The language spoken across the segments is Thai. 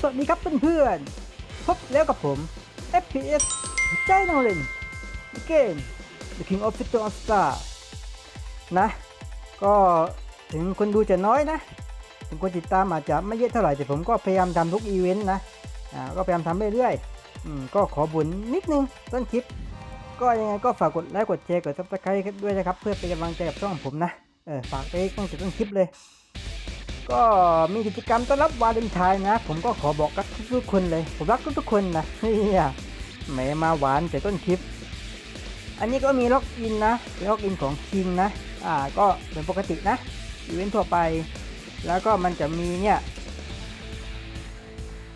สวัสดีครับเพื่อนๆ พบแล้วกับผม FPS ใจนองเลนเกม The King of Fighter of Star นะ ก็ถึงคนดูจะน้อยนะ ถึงคนติดตามอาจจะไม่เยอะเท่าไหร่ แต่ผมก็พยายามทำทุกอีเวนต์นะ อ่า ก็พยายามทำเรื่อยๆก็ขอบุญนิดนึงต้นคลิป ก็ยังไงก็ฝากกดไลค์ กดแชร์ กดซับสไครต์ด้วยนะครับ เพื่อเป็นกำลังใจกับช่องผมนะ เออ ฝากไปตั้งแต่ต้นคลิปเลย ก็มีกิจกรรมต้อนรับวาเลนไทน์นะ ผมก็ขอบอกรักทุกๆคนเลย ผมรักทุกๆคนนะเนี่ยแหมมาหวานแต่ต้นคลิป อันนี้ก็มีล็อกอินนะล็อกอินของคิงนะอ่าก็เป็นปกตินะอีเวนต์ทั่วไป แล้วก็มันจะมีเนี่ย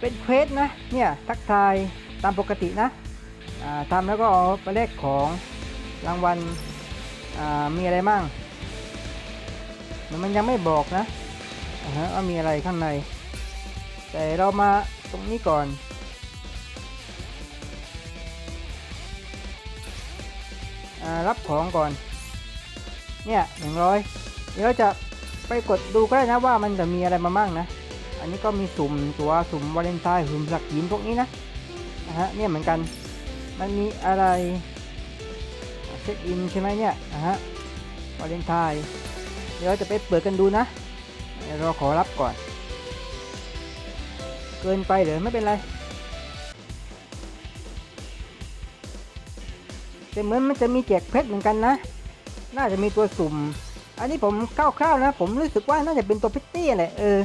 เป็นเควสนะเนี่ยทักทายตามปกตินะอ่าทำแล้วก็เอาไปแลกของรางวัลอ่ามีอะไรมั่งมันยังไม่บอกนะ ฮะว่ามีอะไรข้างใน แต่เรามาตรงนี้ก่อนอรับของก่อน เนี่ยหนึ่งร้อยเดี๋ยวเราจะไปกดดูก็ได้นะว่ามันจะมีอะไรมามั่งนะ อันนี้ก็มีสุ่มตัวสุ่มวาเลนไทน์สุ่มสักหินพวกนี้นะนะฮะเนี่ยเหมือนกัน มันมีอะไรเช็คอินใช่ไหมเนี่ยนะฮะวาเลนไทน์เดี๋ยวจะไปเปิดกันดูนะ เดี๋ยวเราขอรับก่อน เกินไปเดี๋ยวไม่เป็นไร แต่เหมือนมันจะมีแจกเพชรเหมือนกันนะ น่าจะมีตัวสุ่ม อันนี้ผมคร่าวๆนะ ผมรู้สึกว่าน่าจะเป็นตัวพิตตี้แหละเออ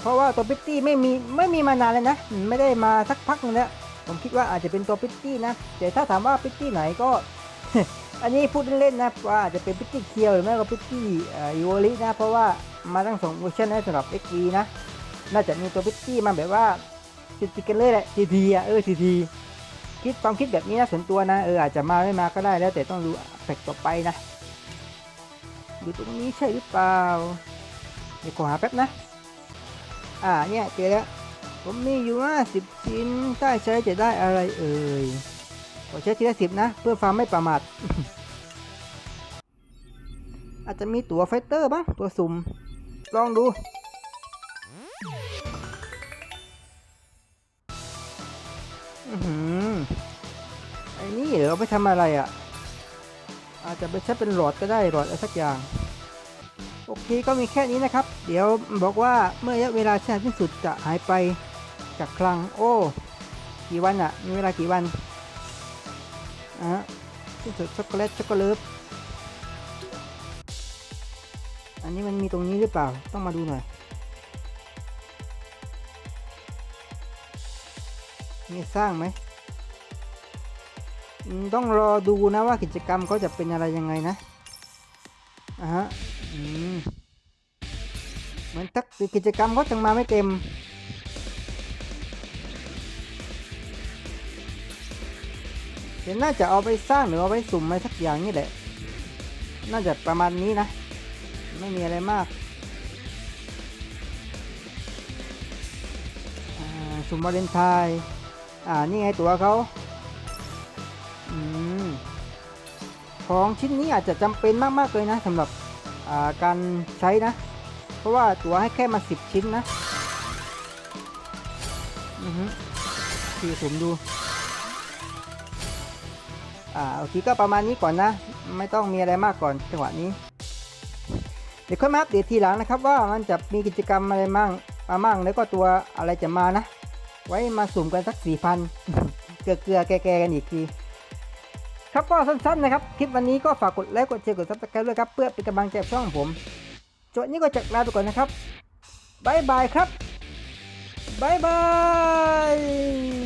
เพราะว่าตัวพิตตี้ไม่มีไม่มีมานานเลยนะ ไม่ได้มาสักพักนึงแล้ว ผมคิดว่าอาจจะเป็นตัวพิตตี้นะ แต่ถ้าถามว่าพิตตี้ไหนก็ อันนี้พูดเล่นๆนะว่าอาจจะเป็นพิตตี้เคียวหรือไม่ก็พิตตี้ยูโอรินะ เพราะว่ามาทั้งสองเวอร์ชันนะสำหรับ XV นะ น่าจะมีตัวพิตตี้มาแบบว่าติดๆกันเลยแหละทีทีอะเออทีทีคิดความคิดแบบนี้นะส่วนตัวนะเอออาจจะมาไม่มาก็ได้แล้วแต่ต้องดูแฟกต่อไปนะอยู่ตรงนี้ใช่หรือเปล่าเดี๋ยวขอหาแป๊บนะ อ่าเนี่ยเจอแล้วผมมีอยู่ห้าสิบชิ้นถ้าใช้จะได้อะไรเอ่ย ขอใช้ทีละสิบนะ เพื่อความไม่ประมาท อาจจะมีตั๋วไฟเตอร์บ้างตัวสุ่ม ลองดู อือหือไอ้นี่เหรอเอาไปทำอะไรอะ อาจจะไปใช้เป็นหลอดก็ได้หลอดอะไรสักอย่างโอเคก็มีแค่นี้นะครับ เดี๋ยวบอกว่าเมื่อระยะเวลาที่นานที่สุดจะหายไปจากคลัง โอ้ กี่วันอะมีเวลากี่วัน อะที่สุดช็อกโกแลตช็อกโกแลตอันนี้มันมีตรงนี้หรือเปล่าต้องมาดูหน่อยมีสร้างไหมต้องรอดูนะว่ากิจกรรมเขาจะเป็นอะไรยังไงนะอะฮะเหมือนตักกิจกรรมเขาจังมาไม่เต็ม เดี๋ยวน่าจะเอาไปสร้างหรือเอาไปสุ่มอะไรสักอย่างนี่แหละ น่าจะประมาณนี้นะ ไม่มีอะไรมากสุ่มวาเลนไทน์อ่า นี่ไงตัวเขาอืมของชิ้นนี้อาจจะจำเป็นมาก ๆ เลยนะสำหรับการใช้นะ เพราะว่าตัวให้แค่มา 10 ชิ้นนะ อือฮึคือผมดู อ่าโอเคก็ประมาณนี้ก่อนนะ ไม่ต้องมีอะไรมากก่อนจังหวะนี้ เดี๋ยวค่อยมาอัปเดตทีหลังนะครับ ว่ามันจะมีกิจกรรมอะไรมั่งมามั่งแล้วก็ตัวอะไรจะมานะ ไว้มาสุ่มกันสักสี่พันเกลือเกลือแก่ๆกันอีกทีครับก็สั้นๆนะครับ คลิปวันนี้ก็ฝากกดไลค์กดแชร์กดซับสไครต์ด้วยครับ เพื่อเป็นกำลังใจช่องผมจบนี้ก็จะลาไปก่อนนะครับบายบายครับบายบาย